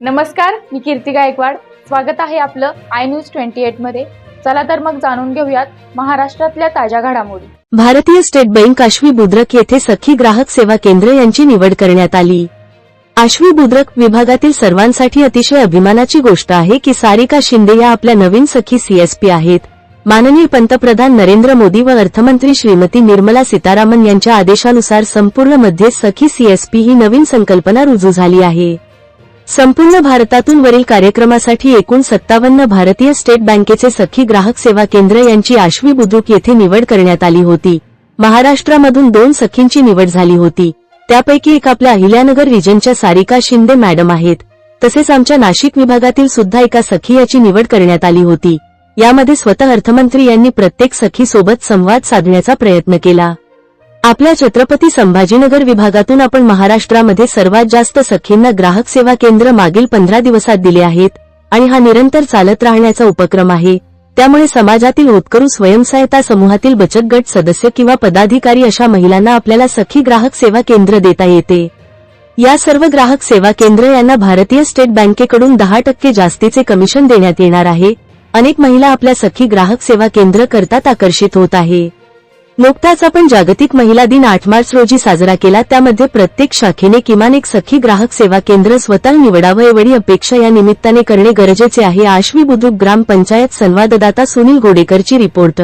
नमस्कार मी कीर्ती गायकवाड. स्वागत आहे आपलं आय न्यूज ट्वेंटी एटमध्ये. चला तर मग जाणून घेऊयात महाराष्ट्रातल्या ताज्या घडामोडी. भारतीय स्टेट बँक आश्वी बुद्रक येथे सखी ग्राहक सेवा केंद्र यांची निवड करण्यात आली. आश्वी बुद्रक विभागातील सर्वांसाठी अतिशय अभिमानाची गोष्ट आहे की सारिका शिंदे या आपल्या नवीन सखी सीएसपी आहेत. माननीय पंतप्रधान नरेंद्र मोदी व अर्थमंत्री श्रीमती निर्मला सीतारामन यांच्या आदेशानुसार संपूर्णमध्ये सखी सीएसपी ही नवीन संकल्पना रुजू झाली आहे. संपूर्ण भारतातून वरील कार्यक्रमासाठी एकूण सत्तावन्न भारतीय स्टेट बँकेचे सखी ग्राहक सेवा केंद्र यांची आश्वी बुद्रुक येथे निवड करण्यात आली होती. महाराष्ट्रामधून दोन सखींची निवड झाली होती. त्यापैकी एक आपल्या अहिल्यानगर रिजनच्या सारिका शिंदे मॅडम आहेत. तसेच आमच्या नाशिक विभागातील सुद्धा एका सखी याची निवड करण्यात आली होती. यामध्ये स्वतः अर्थमंत्री यांनी प्रत्येक सखीसोबत संवाद साधण्याचा प्रयत्न केला. आपल्या छत्रपती संभाजीनगर विभागातून आपण महाराष्ट्रामध्ये सर्वात जास्त सखींना ग्राहक सेवा केंद्र मागील पंधरा दिवसात दिले आहेत आणि हा निरंतर चालत राहण्याचा उपक्रम आहे. त्यामुळे समाजातील होतकरू स्वयंसहायता समूहातील बचत गट सदस्य किंवा पदाधिकारी अशा महिलांना आपल्याला सखी ग्राहक सेवा केंद्र देता येते. या सर्व ग्राहक सेवा केंद्र यांना भारतीय स्टेट बँकेकडून दहा टक्के जास्तीचे कमिशन देण्यात येणार आहे. अनेक महिला आपल्या सखी ग्राहक सेवा केंद्र करतात आकर्षित होत आहे. नुकताच आपण जागतिक महिला दिन आठ मार्च रोजी साजरा केला. त्यामध्ये प्रत्येक शाखेने किमान एक सखी ग्राहक सेवा केंद्र स्वतः निवडावं एवढी अपेक्षा या निमित्ताने करणे गरजेचे आहे आश्वी बुद्रुक ग्रामपंचायत संवाददाता सुनील गोडेकरची रिपोर्ट.